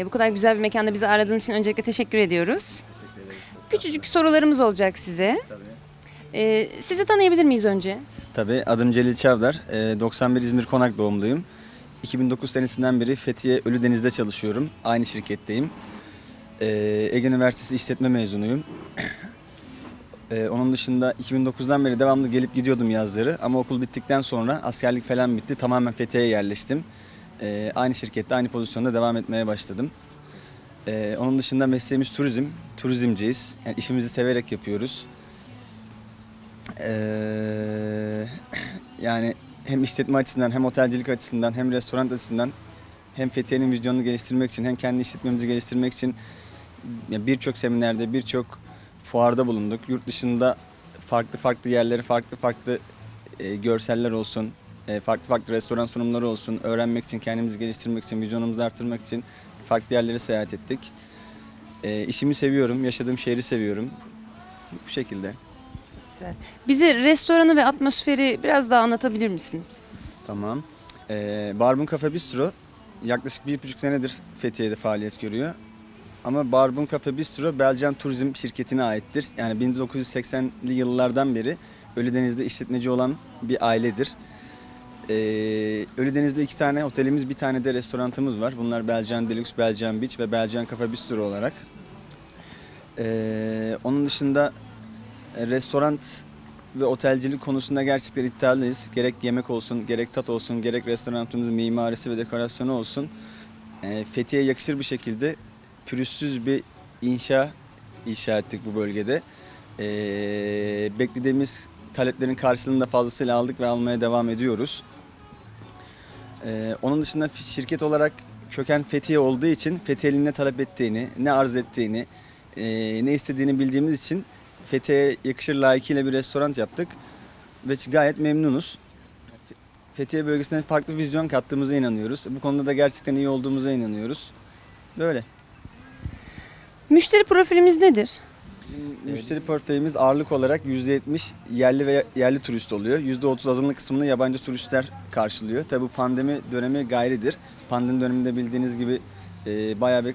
Ee, bu kadar güzel bir mekanda bizi aradığınız için öncelikle teşekkür ediyoruz. Teşekkür ederiz. Küçücük sorularımız olacak size. Tabii. Ee, sizi tanıyabilir miyiz önce? Tabii adım Celil Çavdar. Ee, 91 İzmir Konak doğumluyum. 2009 senesinden beri Fethiye Ölüdeniz'de çalışıyorum. Aynı şirketteyim. Ee, Ege Üniversitesi İşletme mezunuyum. Ee, onun dışında 2009'dan beri devamlı gelip gidiyordum yazları. Ama okul bittikten sonra askerlik falan bitti. Tamamen Fethiye'ye yerleştim. Ee, aynı şirkette, aynı pozisyonda devam etmeye başladım. Ee, onun dışında mesleğimiz turizm. Turizmciyiz. Yani işimizi severek yapıyoruz. Ee, yani hem işletme açısından hem otelcilik açısından hem restoran açısından hem Fethiye'nin vizyonunu geliştirmek için hem kendi işletmemizi geliştirmek için birçok seminerde birçok fuarda bulunduk. Yurt dışında farklı farklı yerleri farklı farklı e, görseller olsun, e, farklı farklı restoran sunumları olsun öğrenmek için, kendimizi geliştirmek için, vizyonumuzu arttırmak için farklı yerleri seyahat ettik. E, işimi seviyorum, yaşadığım şehri seviyorum. Bu şekilde. Güzel. Bize restoranı ve atmosferi biraz daha anlatabilir misiniz? Tamam. Ee, Barbun Cafe Bistro yaklaşık bir buçuk senedir Fethiye'de faaliyet görüyor. Ama Barbun Cafe Bistro Belcan Turizm şirketine aittir. Yani 1980'li yıllardan beri Ölüdeniz'de işletmeci olan bir ailedir. Ee, Ölüdeniz'de iki tane otelimiz, bir tane de restoranımız var. Bunlar Belcan Deluxe, Belcan Beach ve Belcan Cafe Bistro olarak. Ee, onun dışında e, restoran ve otelcilik konusunda gerçekten iddialıyız. Gerek yemek olsun, gerek tat olsun, gerek restoranımızın mimarisi ve dekorasyonu olsun. E, Fethiye'ye yakışır bir şekilde pürüzsüz bir inşa inşa ettik bu bölgede. E, beklediğimiz taleplerin karşılığını da fazlasıyla aldık ve almaya devam ediyoruz. E, onun dışında şirket olarak köken Fethiye olduğu için Fethiye'nin ne talep ettiğini, ne arz ettiğini, e, ne istediğini bildiğimiz için Fethiye'ye yakışır layıkıyla bir restoran yaptık ve gayet memnunuz. Fethiye bölgesine farklı vizyon kattığımıza inanıyoruz. Bu konuda da gerçekten iyi olduğumuza inanıyoruz. Böyle. Müşteri profilimiz nedir? Müşteri portföyümüz ağırlık olarak %70 yerli ve yerli turist oluyor. %30 azınlık kısmını yabancı turistler karşılıyor. Tabi bu pandemi dönemi gayridir. Pandemi döneminde bildiğiniz gibi e, bayağı bir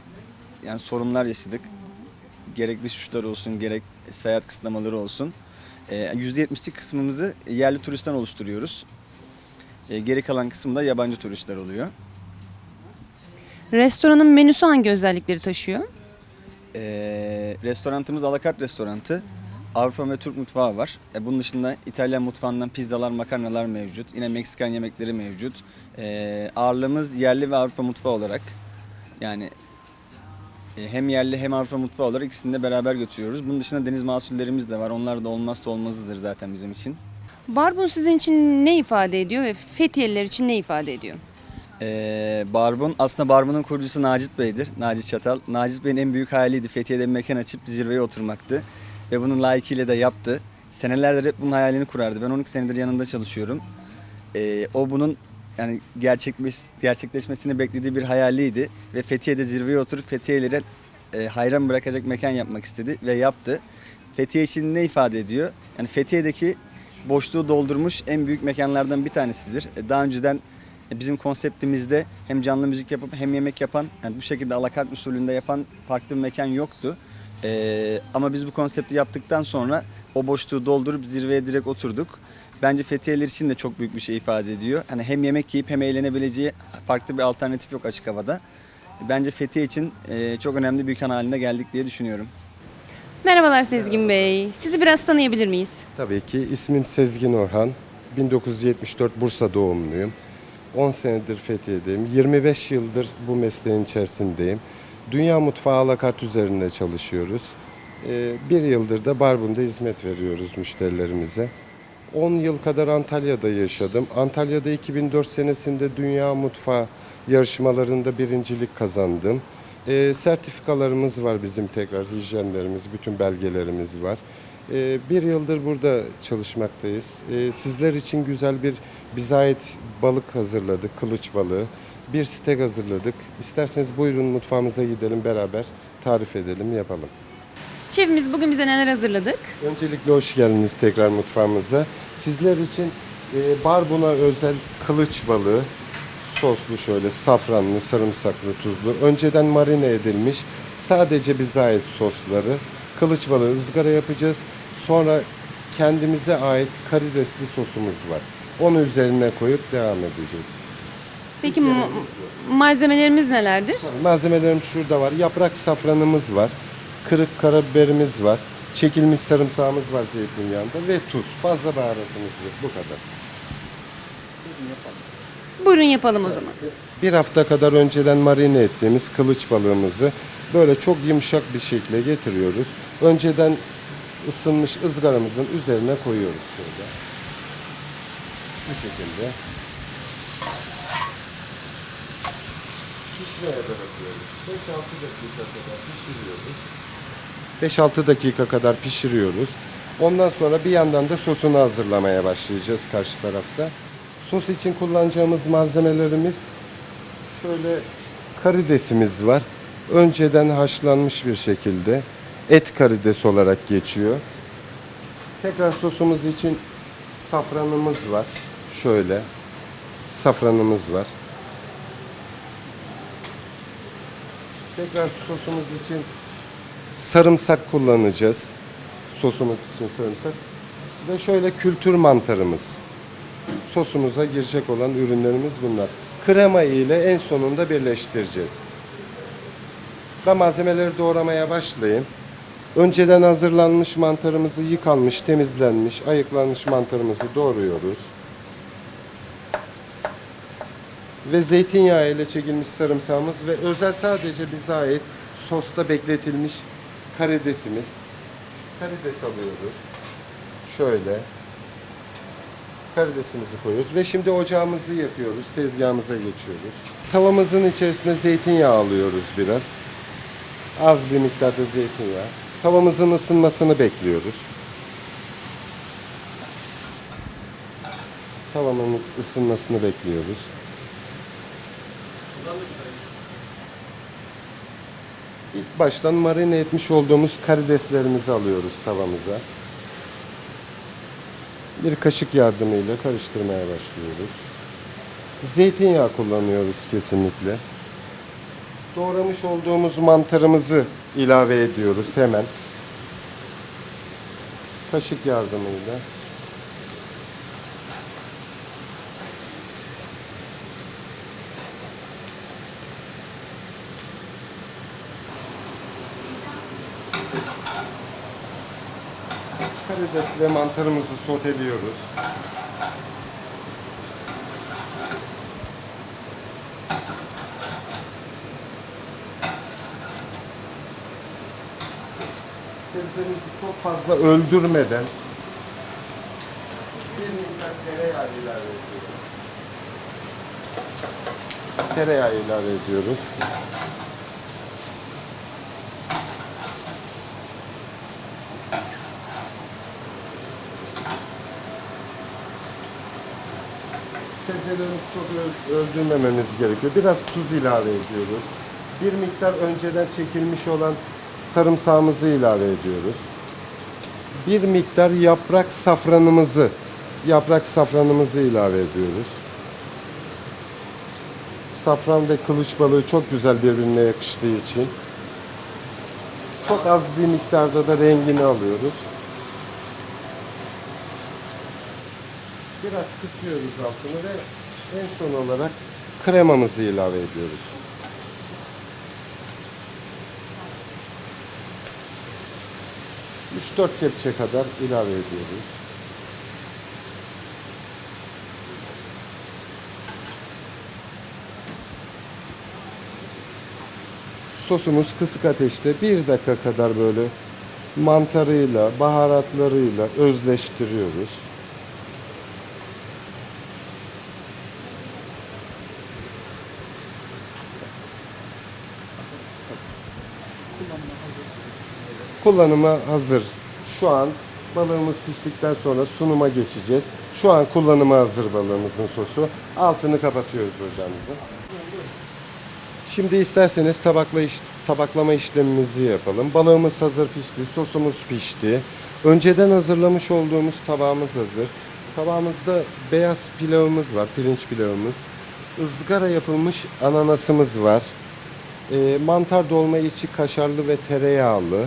yani sorunlar yaşadık. Gerek dış uçlar olsun, gerek seyahat kısıtlamaları olsun. E, %70'lik kısmımızı yerli turistten oluşturuyoruz. E, geri kalan kısımda yabancı turistler oluyor. Restoranın menüsü hangi özellikleri taşıyor? Ee, restoranımız alakart restorantı. Avrupa ve Türk mutfağı var. E, bunun dışında İtalyan mutfağından pizzalar, makarnalar mevcut. Yine Meksikan yemekleri mevcut. Ee, ağırlığımız yerli ve Avrupa mutfağı olarak. Yani e, hem yerli hem Avrupa mutfağı olarak ikisini de beraber götürüyoruz. Bunun dışında deniz mahsullerimiz de var. Onlar da olmazsa olmazıdır zaten bizim için. Barbun sizin için ne ifade ediyor ve Fethiyeliler için ne ifade ediyor? Ee, Barbun, aslında Barbun'un kurucusu Nacit Bey'dir. Nacit Çatal. Nacit Bey'in en büyük hayaliydi Fethiye'de bir mekan açıp zirveye oturmaktı. Ve bunun layıkıyla da yaptı. Senelerdir hep bunun hayalini kurardı. Ben 12 senedir yanında çalışıyorum. Ee, o bunun yani gerçekleş, gerçekleşmesini beklediği bir hayaliydi. Ve Fethiye'de zirveye oturup Fethiye'lere e, hayran bırakacak mekan yapmak istedi ve yaptı. Fethiye için ne ifade ediyor? Yani Fethiye'deki boşluğu doldurmuş en büyük mekanlardan bir tanesidir. E, Daha önceden bizim konseptimizde hem canlı müzik yapıp hem yemek yapan, yani bu şekilde alakart usulünde yapan farklı bir mekan yoktu. Ee, ama biz bu konsepti yaptıktan sonra o boşluğu doldurup zirveye direkt oturduk. Bence Fethiyeler için de çok büyük bir şey ifade ediyor. Hani hem yemek yiyip hem eğlenebileceği farklı bir alternatif yok açık havada. Bence Fethiye için e, çok önemli bir ülke haline geldik diye düşünüyorum. Merhabalar Sezgin Bey. Sizi biraz tanıyabilir miyiz? Tabii ki ismim Sezgin Orhan. 1974 Bursa doğumluyum. 10 senedir Fethiye'deyim. 25 yıldır bu mesleğin içerisindeyim. Dünya mutfağı alakart üzerinde çalışıyoruz. Ee, Bir yıldır da Barbun'da hizmet veriyoruz müşterilerimize. 10 yıl kadar Antalya'da yaşadım. Antalya'da 2004 senesinde Dünya Mutfağı yarışmalarında birincilik kazandım. Ee, sertifikalarımız var bizim tekrar, hijyenlerimiz, bütün belgelerimiz var. Ee, bir yıldır burada çalışmaktayız. Ee, sizler için güzel bir bize ait balık hazırladık, kılıç balığı. Bir steak hazırladık. İsterseniz buyurun mutfağımıza gidelim beraber tarif edelim, yapalım. Şefimiz bugün bize neler hazırladık? Öncelikle hoş geldiniz tekrar mutfağımıza. Sizler için e, barbuna özel kılıç balığı, soslu şöyle safranlı, sarımsaklı, tuzlu. Önceden marine edilmiş sadece bize ait sosları. Kılıç balığı ızgara yapacağız. Sonra kendimize ait karidesli sosumuz var. Onu üzerine koyup devam edeceğiz. Peki ma- malzemelerimiz nelerdir? Malzemelerim şurada var. Yaprak safranımız var. Kırık karabiberimiz var. Çekilmiş sarımsağımız var zeytinyağında ve tuz. Fazla baharatımız yok. Bu kadar. Buyurun yapalım o zaman. Bir hafta kadar önceden marine ettiğimiz kılıç balığımızı böyle çok yumuşak bir şekilde getiriyoruz. Önceden ısınmış ızgaramızın üzerine koyuyoruz şöyle. Bu şekilde. Pişmeye bırakıyoruz. 5-6 dakika kadar pişiriyoruz. 5-6 dakika kadar pişiriyoruz. Ondan sonra bir yandan da sosunu hazırlamaya başlayacağız karşı tarafta. Sos için kullanacağımız malzemelerimiz şöyle karidesimiz var. Önceden haşlanmış bir şekilde et karides olarak geçiyor. Tekrar sosumuz için safranımız var. Şöyle safranımız var. Tekrar sosumuz için sarımsak kullanacağız. Sosumuz için sarımsak. Ve şöyle kültür mantarımız. Sosumuza girecek olan ürünlerimiz bunlar. Krema ile en sonunda birleştireceğiz. Ben malzemeleri doğramaya başlayayım. Önceden hazırlanmış mantarımızı yıkanmış, temizlenmiş, ayıklanmış mantarımızı doğruyoruz. Ve zeytinyağı ile çekilmiş sarımsağımız ve özel sadece bize ait sosta bekletilmiş karidesimiz. Karides alıyoruz. Şöyle. Karidesimizi koyuyoruz ve şimdi ocağımızı yakıyoruz. Tezgahımıza geçiyoruz. Tavamızın içerisine zeytinyağı alıyoruz biraz. Az bir miktarda zeytinyağı. Tavamızın ısınmasını bekliyoruz. Tavamın ısınmasını bekliyoruz. İlk baştan marine etmiş olduğumuz karideslerimizi alıyoruz tavamıza. Bir kaşık yardımıyla karıştırmaya başlıyoruz. Zeytinyağı kullanıyoruz kesinlikle. Doğramış olduğumuz mantarımızı ilave ediyoruz hemen. Kaşık yardımıyla. Karides ve mantarımızı soteliyoruz. Sebzemizi çok fazla öldürmeden bir miktar tereyağı ilave ediyoruz. Tereyağı ilave ediyoruz. Sebzelerimizi çok öldürmememiz gerekiyor. Biraz tuz ilave ediyoruz. Bir miktar önceden çekilmiş olan sarımsağımızı ilave ediyoruz. Bir miktar yaprak safranımızı, yaprak safranımızı ilave ediyoruz. Safran ve kılıç balığı çok güzel birbirine yakıştığı için çok az bir miktarda da rengini alıyoruz. Biraz kısıyoruz altını ve en son olarak kremamızı ilave ediyoruz. Üç dört kepçe kadar ilave ediyoruz. Sosumuz kısık ateşte bir dakika kadar böyle mantarıyla, baharatlarıyla özleştiriyoruz. Kullanıma hazır. Şu an balığımız piştikten sonra sunuma geçeceğiz. Şu an kullanıma hazır balığımızın sosu. Altını kapatıyoruz ocağımızı. Şimdi isterseniz tabakla iş- tabaklama işlemimizi yapalım. Balığımız hazır pişti, sosumuz pişti. Önceden hazırlamış olduğumuz tabağımız hazır. Tabağımızda beyaz pilavımız var, pirinç pilavımız. ızgara yapılmış ananasımız var. E, mantar dolma içi kaşarlı ve tereyağlı.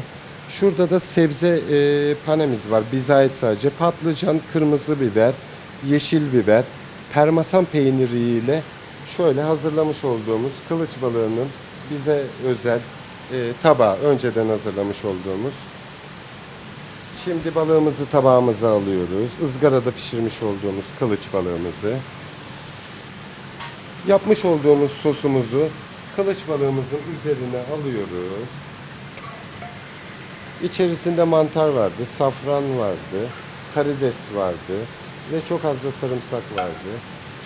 Şurada da sebze e, panemiz var. Bize ait sadece. Patlıcan, kırmızı biber, yeşil biber, parmesan peyniriyle şöyle hazırlamış olduğumuz kılıç balığının bize özel e, tabağı önceden hazırlamış olduğumuz. Şimdi balığımızı tabağımıza alıyoruz. Izgarada pişirmiş olduğumuz kılıç balığımızı. Yapmış olduğumuz sosumuzu kılıç balığımızın üzerine alıyoruz. İçerisinde mantar vardı, safran vardı, karides vardı ve çok az da sarımsak vardı.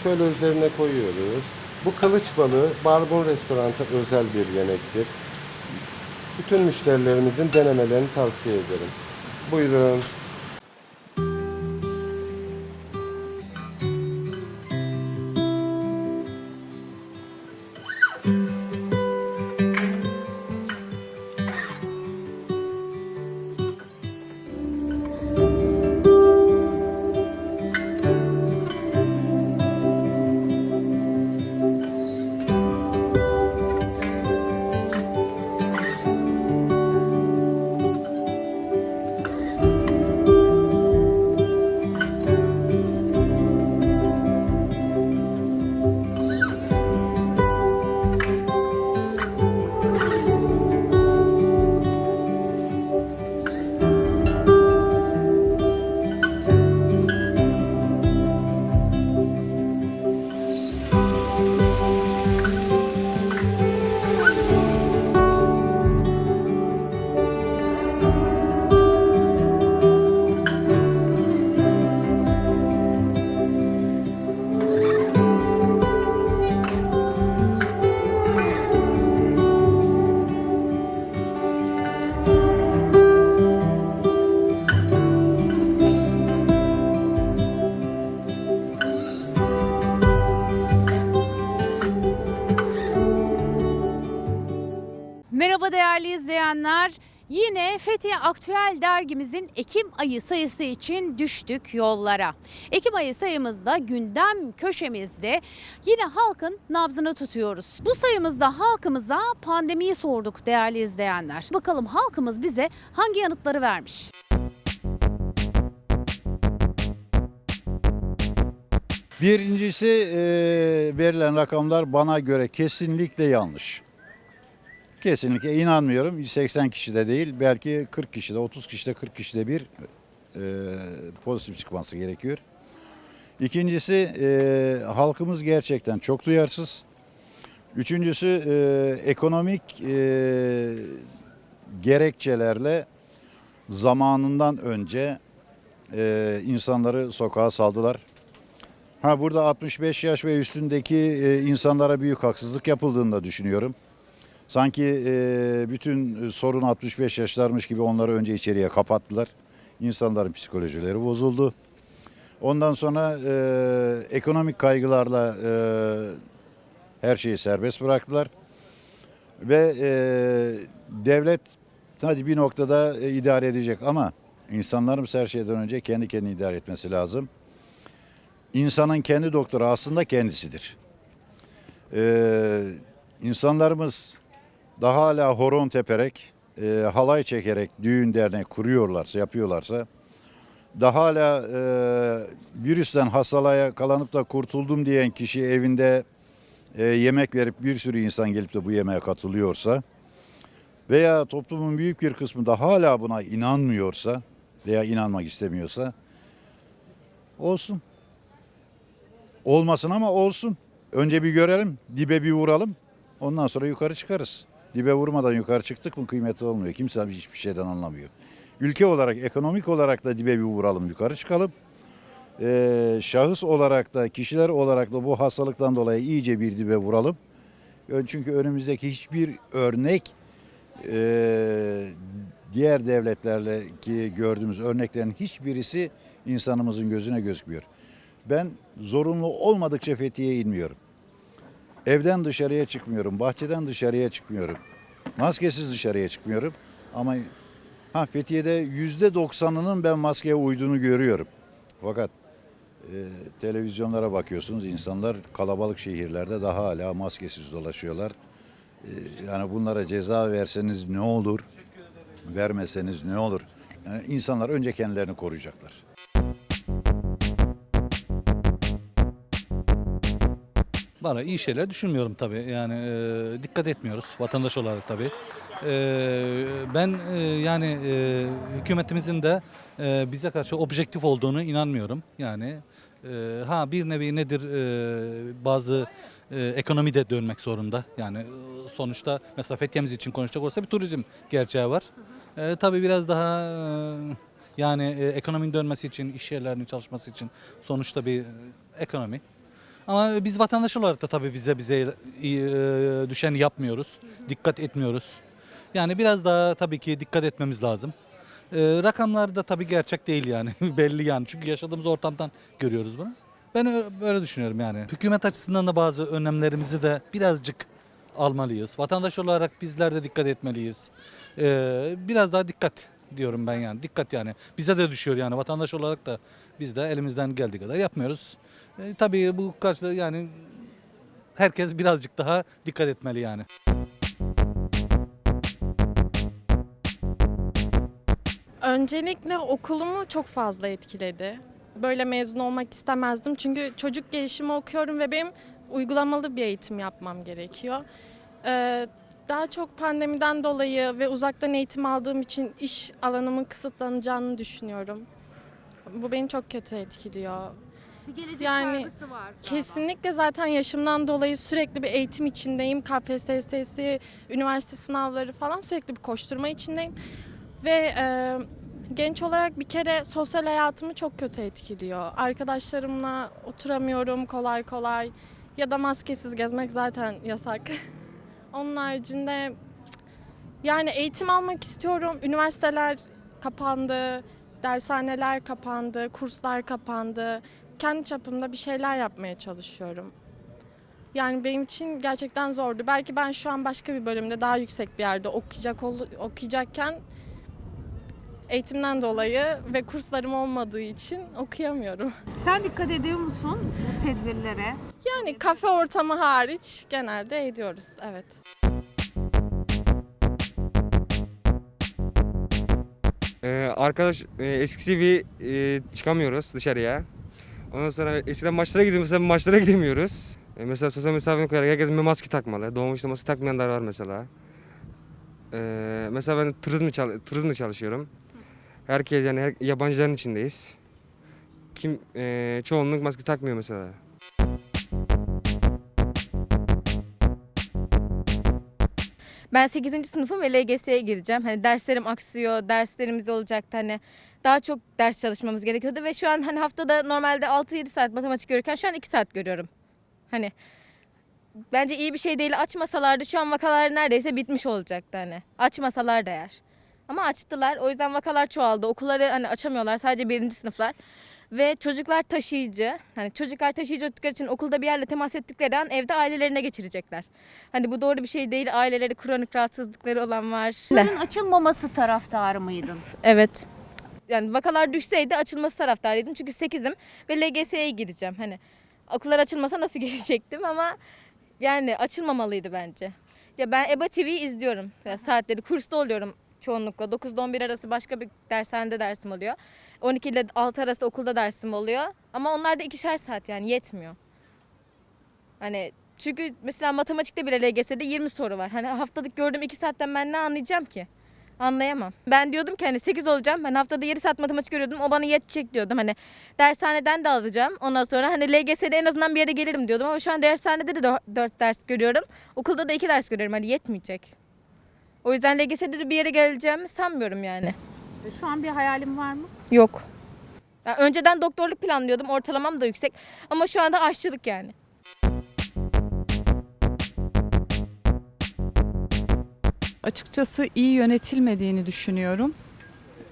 Şöyle üzerine koyuyoruz. Bu kılıç balığı Barbun Restorant'a özel bir yemektir. Bütün müşterilerimizin denemelerini tavsiye ederim. Buyurun. İzleyenler. Yine Fethiye Aktüel dergimizin Ekim ayı sayısı için düştük yollara. Ekim ayı sayımızda gündem köşemizde yine halkın nabzını tutuyoruz. Bu sayımızda halkımıza pandemiyi sorduk değerli izleyenler. Bakalım halkımız bize hangi yanıtları vermiş? Birincisi e, verilen rakamlar bana göre kesinlikle yanlış. Kesinlikle inanmıyorum. 80 kişide değil belki 40 kişide 30 kişide 40 kişide bir e, pozitif çıkması gerekiyor. İkincisi e, halkımız gerçekten çok duyarsız. Üçüncüsü e, ekonomik e, gerekçelerle zamanından önce e, insanları sokağa saldılar. Ha burada 65 yaş ve üstündeki e, insanlara büyük haksızlık yapıldığını da düşünüyorum. Sanki e, bütün sorun 65 yaşlarmış gibi onları önce içeriye kapattılar. İnsanların psikolojileri bozuldu. Ondan sonra e, ekonomik kaygılarla e, her şeyi serbest bıraktılar. Ve e, devlet hadi bir noktada e, idare edecek ama insanlarımız her şeyden önce kendi kendini idare etmesi lazım. İnsanın kendi doktoru aslında kendisidir. Ee, insanlarımız daha hala horon teperek, e, halay çekerek düğün dernek kuruyorlarsa, yapıyorlarsa, daha hala e, virüsten hastalığa yakalanıp da kurtuldum diyen kişi evinde e, yemek verip bir sürü insan gelip de bu yemeğe katılıyorsa veya toplumun büyük bir kısmı da hala buna inanmıyorsa veya inanmak istemiyorsa olsun. Olmasın ama olsun. Önce bir görelim, dibe bir vuralım. Ondan sonra yukarı çıkarız. Dibe vurmadan yukarı çıktık mı kıymeti olmuyor. Kimse hiçbir şeyden anlamıyor. Ülke olarak, ekonomik olarak da dibe bir vuralım, yukarı çıkalım. Ee, şahıs olarak da, kişiler olarak da bu hastalıktan dolayı iyice bir dibe vuralım. Ön- Çünkü önümüzdeki hiçbir örnek e, diğer devletlerle ki gördüğümüz örneklerin hiçbirisi insanımızın gözüne gözükmüyor. Ben zorunlu olmadıkça Fethiye'ye inmiyorum. Evden dışarıya çıkmıyorum, bahçeden dışarıya çıkmıyorum. Maskesiz dışarıya çıkmıyorum. Ama ha Fethiye'de yüzde doksanının ben maskeye uyduğunu görüyorum. Fakat E, televizyonlara bakıyorsunuz insanlar kalabalık şehirlerde daha hala maskesiz dolaşıyorlar. E, yani bunlara ceza verseniz ne olur? Vermeseniz ne olur? Yani insanlar önce kendilerini koruyacaklar. Bana iyi şeyler düşünmüyorum tabii. Yani e, dikkat etmiyoruz vatandaş olarak tabii. E, ben e, yani e, hükümetimizin de e, bize karşı objektif olduğunu inanmıyorum. Yani e, ha bir nevi nedir e, bazı e, ekonomi de dönmek zorunda. Yani e, sonuçta mesela Fethiye'miz için konuşacak olursa bir turizm gerçeği var. E, tabii biraz daha e, yani e, ekonominin dönmesi için, iş yerlerinin çalışması için sonuçta bir e, ekonomi. Ama biz vatandaş olarak da tabii bize bize e, düşen yapmıyoruz. Dikkat etmiyoruz. Yani biraz daha tabii ki dikkat etmemiz lazım. E, rakamlar da tabii gerçek değil yani. Belli yani. Çünkü yaşadığımız ortamdan görüyoruz bunu. Ben ö- böyle düşünüyorum yani. Hükümet açısından da bazı önlemlerimizi de birazcık almalıyız. Vatandaş olarak bizler de dikkat etmeliyiz. E, biraz daha dikkat diyorum ben yani. Dikkat yani. Bize de düşüyor yani. Vatandaş olarak da biz de elimizden geldiği kadar yapmıyoruz. E, tabii bu karşıda yani herkes birazcık daha dikkat etmeli yani. Öncelikle okulumu çok fazla etkiledi. Böyle mezun olmak istemezdim çünkü çocuk gelişimi okuyorum ve benim uygulamalı bir eğitim yapmam gerekiyor. Ee, daha çok pandemiden dolayı ve uzaktan eğitim aldığım için iş alanımın kısıtlanacağını düşünüyorum. Bu beni çok kötü etkiliyor. Bir gelecek Yani kaygısı var. galiba. Kesinlikle zaten yaşımdan dolayı sürekli bir eğitim içindeyim. KPSS'si, üniversite sınavları falan sürekli bir koşturma içindeyim. Ve e, genç olarak bir kere sosyal hayatımı çok kötü etkiliyor. Arkadaşlarımla oturamıyorum kolay kolay. Ya da maskesiz gezmek zaten yasak. Onun haricinde yani eğitim almak istiyorum. Üniversiteler kapandı, dershaneler kapandı, kurslar kapandı kendi çapımda bir şeyler yapmaya çalışıyorum. Yani benim için gerçekten zordu. Belki ben şu an başka bir bölümde daha yüksek bir yerde okuyacak ol- okuyacakken eğitimden dolayı ve kurslarım olmadığı için okuyamıyorum. Sen dikkat ediyor musun bu tedbirlere? Yani kafe ortamı hariç genelde ediyoruz. Evet. Ee, arkadaş e, eskisi gibi e, çıkamıyoruz dışarıya. Ondan sonra eskiden maçlara gidiyoruz mesela maçlara gidemiyoruz. E, mesela sosyal mesafeni koyarak herkes bir maske takmalı. Doğmuşta maske takmayanlar var mesela. Ee, mesela ben turizm çal turizmde çalışıyorum. Herkes yani her, yabancıların içindeyiz. Kim e, çoğunluk maske takmıyor mesela. Ben 8. sınıfım ve LGS'ye gireceğim. Hani derslerim aksıyor, derslerimiz olacaktı hani. Daha çok ders çalışmamız gerekiyordu ve şu an hani haftada normalde 6-7 saat matematik görürken şu an 2 saat görüyorum. Hani bence iyi bir şey değil. Açmasalardı şu an vakalar neredeyse bitmiş olacaktı hani. Açmasalar değer. Ama açtılar. O yüzden vakalar çoğaldı. Okulları hani açamıyorlar. Sadece birinci sınıflar. Ve çocuklar taşıyıcı. Hani çocuklar taşıyıcı oldukları için okulda bir yerle temas ettikleri an evde ailelerine geçirecekler. Hani bu doğru bir şey değil. Aileleri kronik rahatsızlıkları olan var. Bunların açılmaması taraftarı mıydın? Evet. Yani vakalar düşseydi açılması taraftarıydım. Çünkü 8'im ve LGS'ye gireceğim. Hani okullar açılmasa nasıl geçecektim ama yani açılmamalıydı bence. Ya ben EBA TV'yi izliyorum. Ya saatleri kursta oluyorum çoğunlukla. 9 ile 11 arası başka bir dershanede dersim oluyor. 12 ile 6 arası okulda dersim oluyor. Ama onlar da ikişer saat yani yetmiyor. Hani çünkü mesela matematikte bile LGS'de 20 soru var. Hani haftalık gördüğüm 2 saatten ben ne anlayacağım ki? Anlayamam. Ben diyordum ki hani 8 olacağım. Ben haftada 7 saat matematik görüyordum. O bana yetecek diyordum. Hani dershaneden de alacağım. Ondan sonra hani LGS'de en azından bir yere gelirim diyordum. Ama şu an dershanede de 4 ders görüyorum. Okulda da 2 ders görüyorum. Hani yetmeyecek. O yüzden LGS'de de bir yere geleceğimi sanmıyorum yani. Şu an bir hayalim var mı? Yok. Ya önceden doktorluk planlıyordum. Ortalamam da yüksek. Ama şu anda aşçılık yani. Açıkçası iyi yönetilmediğini düşünüyorum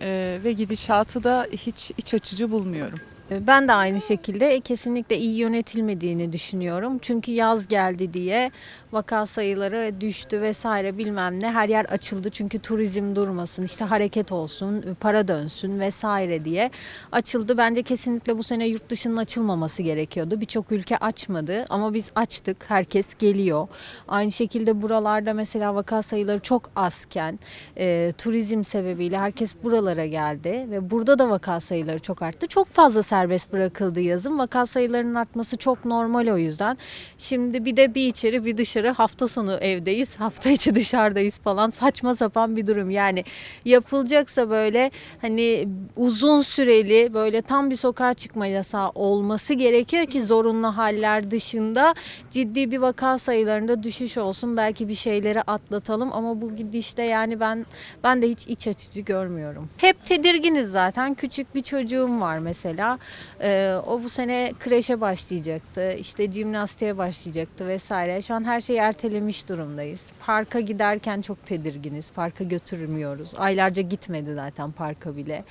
Ee, ve gidişatı da hiç iç açıcı bulmuyorum. Ben de aynı şekilde kesinlikle iyi yönetilmediğini düşünüyorum. Çünkü yaz geldi diye vaka sayıları düştü vesaire bilmem ne. Her yer açıldı çünkü turizm durmasın, işte hareket olsun, para dönsün vesaire diye açıldı. Bence kesinlikle bu sene yurt dışının açılmaması gerekiyordu. Birçok ülke açmadı ama biz açtık. Herkes geliyor. Aynı şekilde buralarda mesela vaka sayıları çok azken e, turizm sebebiyle herkes buralara geldi ve burada da vaka sayıları çok arttı. Çok fazla serbest bırakıldı yazın. Vaka sayılarının artması çok normal o yüzden. Şimdi bir de bir içeri bir dışarı hafta sonu evdeyiz, hafta içi dışarıdayız falan saçma sapan bir durum. Yani yapılacaksa böyle hani uzun süreli böyle tam bir sokağa çıkma yasağı olması gerekiyor ki zorunlu haller dışında ciddi bir vaka sayılarında düşüş olsun. Belki bir şeyleri atlatalım ama bu gidişte yani ben ben de hiç iç açıcı görmüyorum. Hep tedirginiz zaten. Küçük bir çocuğum var mesela. Ee, o bu sene kreşe başlayacaktı. işte jimnastiğe başlayacaktı vesaire. Şu an her şeyi ertelemiş durumdayız. Parka giderken çok tedirginiz. Parka götürmüyoruz. Aylarca gitmedi zaten parka bile.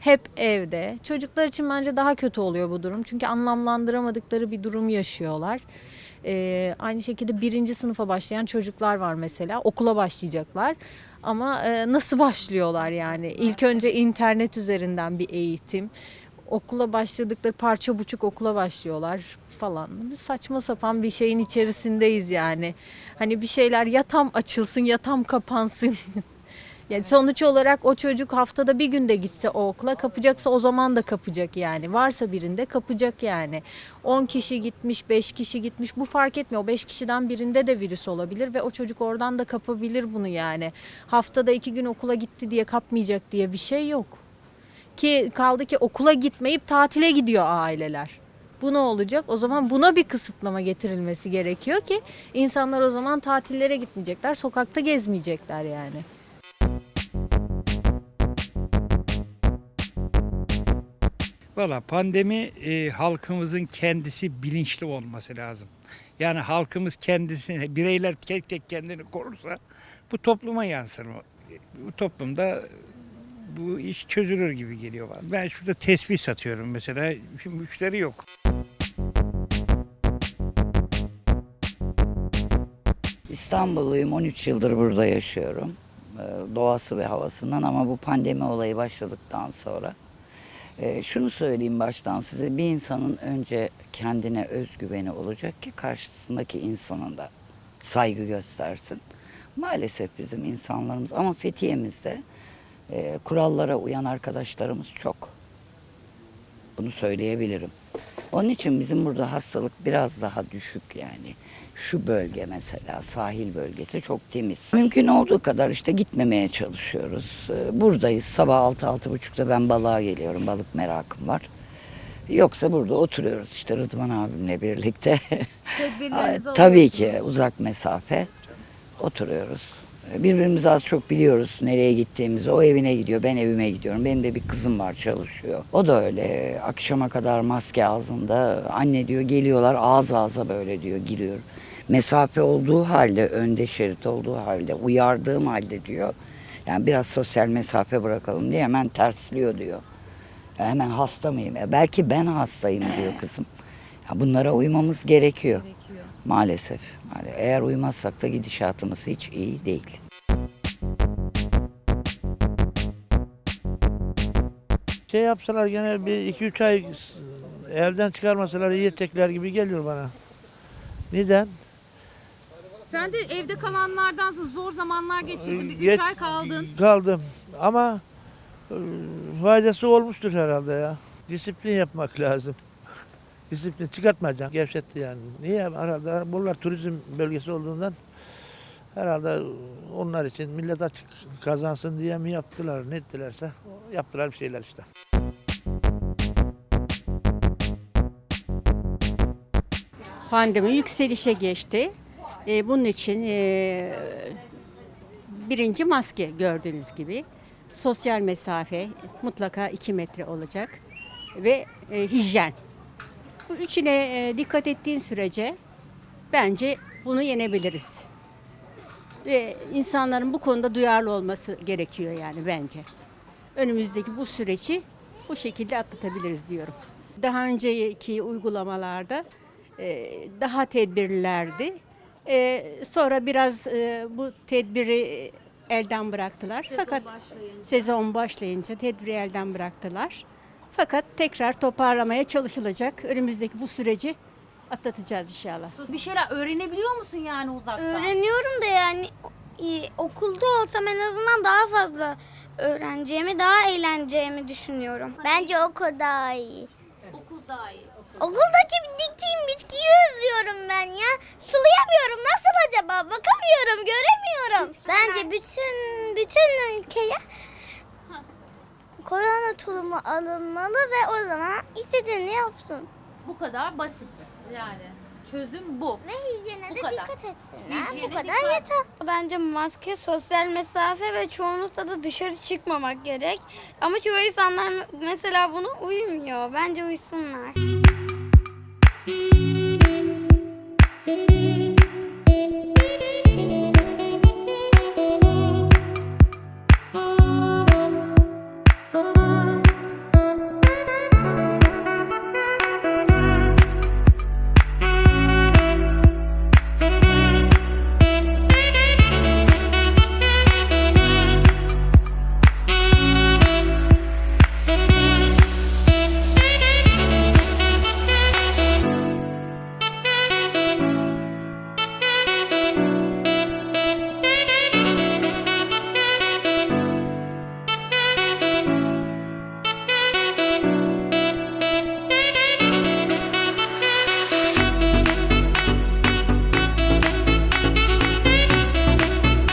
Hep evde. Çocuklar için bence daha kötü oluyor bu durum. Çünkü anlamlandıramadıkları bir durum yaşıyorlar. Ee, aynı şekilde birinci sınıfa başlayan çocuklar var mesela. Okula başlayacaklar. Ama e, nasıl başlıyorlar yani? İlk önce internet üzerinden bir eğitim. Okula başladıkları parça buçuk okula başlıyorlar falan. Saçma sapan bir şeyin içerisindeyiz yani. Hani bir şeyler ya tam açılsın ya tam kapansın. Yani sonuç olarak o çocuk haftada bir günde gitse o okula kapacaksa o zaman da kapacak yani. Varsa birinde kapacak yani. 10 kişi gitmiş, 5 kişi gitmiş bu fark etmiyor. O 5 kişiden birinde de virüs olabilir ve o çocuk oradan da kapabilir bunu yani. Haftada 2 gün okula gitti diye kapmayacak diye bir şey yok. Ki kaldı ki okula gitmeyip tatile gidiyor aileler. Bu ne olacak? O zaman buna bir kısıtlama getirilmesi gerekiyor ki insanlar o zaman tatillere gitmeyecekler, sokakta gezmeyecekler yani. Valla pandemi e, halkımızın kendisi bilinçli olması lazım. Yani halkımız kendisini, bireyler tek tek kendini korursa bu topluma yansır. Bu toplumda bu iş çözülür gibi geliyor bana. Ben şurada tespih satıyorum mesela. Şimdi müşteri yok. İstanbulluyum, 13 yıldır burada yaşıyorum. Ee, Doğası ve havasından ama bu pandemi olayı başladıktan sonra e, şunu söyleyeyim baştan size. Bir insanın önce kendine özgüveni olacak ki karşısındaki insanın da saygı göstersin. Maalesef bizim insanlarımız ama Fethiye'mizde e, kurallara uyan arkadaşlarımız çok. Bunu söyleyebilirim. Onun için bizim burada hastalık biraz daha düşük yani. Şu bölge mesela sahil bölgesi çok temiz. Mümkün olduğu kadar işte gitmemeye çalışıyoruz. Ee, Buradayız. Sabah 6-6.30'da ben balığa geliyorum. Balık merakım var. Yoksa burada oturuyoruz işte Rıdvan abimle birlikte. Tabii ki uzak mesafe oturuyoruz. Birbirimizi az çok biliyoruz nereye gittiğimizi. O evine gidiyor, ben evime gidiyorum. Benim de bir kızım var çalışıyor. O da öyle. Akşama kadar maske ağzında. Anne diyor geliyorlar ağız ağza böyle diyor giriyor. Mesafe olduğu halde, önde şerit olduğu halde, uyardığım halde diyor. Yani biraz sosyal mesafe bırakalım diye hemen tersliyor diyor. Ya hemen hasta mıyım? Ya belki ben hastayım diyor kızım. Ya bunlara uymamız gerekiyor. Maalesef. Maale- Eğer uymazsak da gidişatımız hiç iyi değil. Şey yapsalar gene bir 2-3 ay evden çıkarmasalar yiyecekler gibi geliyor bana. Neden? Sen de evde kalanlardansın. Zor zamanlar geçirdin. Bir üç Geç- ay kaldın. Kaldım ama e, faydası olmuştur herhalde ya. Disiplin yapmak lazım. Disiplin çıkartmayacağım. Gevşetti yani. Niye? Herhalde buralar turizm bölgesi olduğundan herhalde onlar için millet açık kazansın diye mi yaptılar ne ettilerse yaptılar bir şeyler işte. Pandemi yükselişe geçti. E, bunun için e, birinci maske gördüğünüz gibi. Sosyal mesafe mutlaka 2 metre olacak ve e, hijyen. Bu üçüne e, dikkat ettiğin sürece bence bunu yenebiliriz. Ve insanların bu konuda duyarlı olması gerekiyor yani bence. Önümüzdeki bu süreci bu şekilde atlatabiliriz diyorum. Daha önceki uygulamalarda e, daha tedbirlilerdi. E, sonra biraz bu tedbiri elden bıraktılar. Fakat sezon başlayınca tedbiri elden bıraktılar. Fakat tekrar toparlamaya çalışılacak. Önümüzdeki bu süreci atlatacağız inşallah. Bir şeyler öğrenebiliyor musun yani uzaktan? Öğreniyorum da yani okulda olsam en azından daha fazla öğreneceğimi, daha eğleneceğimi düşünüyorum. Bence okul daha iyi. Okul daha iyi. Okuldaki diktiğim bitkiyi özlüyorum ben ya. Sulayamıyorum. Nasıl acaba? Bakamıyorum, göremiyorum. Bence bütün bütün ülkeye korona tulumu alınmalı ve o zaman istediğini yapsın. Bu kadar basit yani. Çözüm bu. Ve hijyene Bu de kadar. dikkat etsinler. Hijyene Bu kadar dikkat. yeter. Bence maske, sosyal mesafe ve çoğunlukla da dışarı çıkmamak gerek. Ama çoğu insanlar mesela buna uymuyor. Bence uysunlar.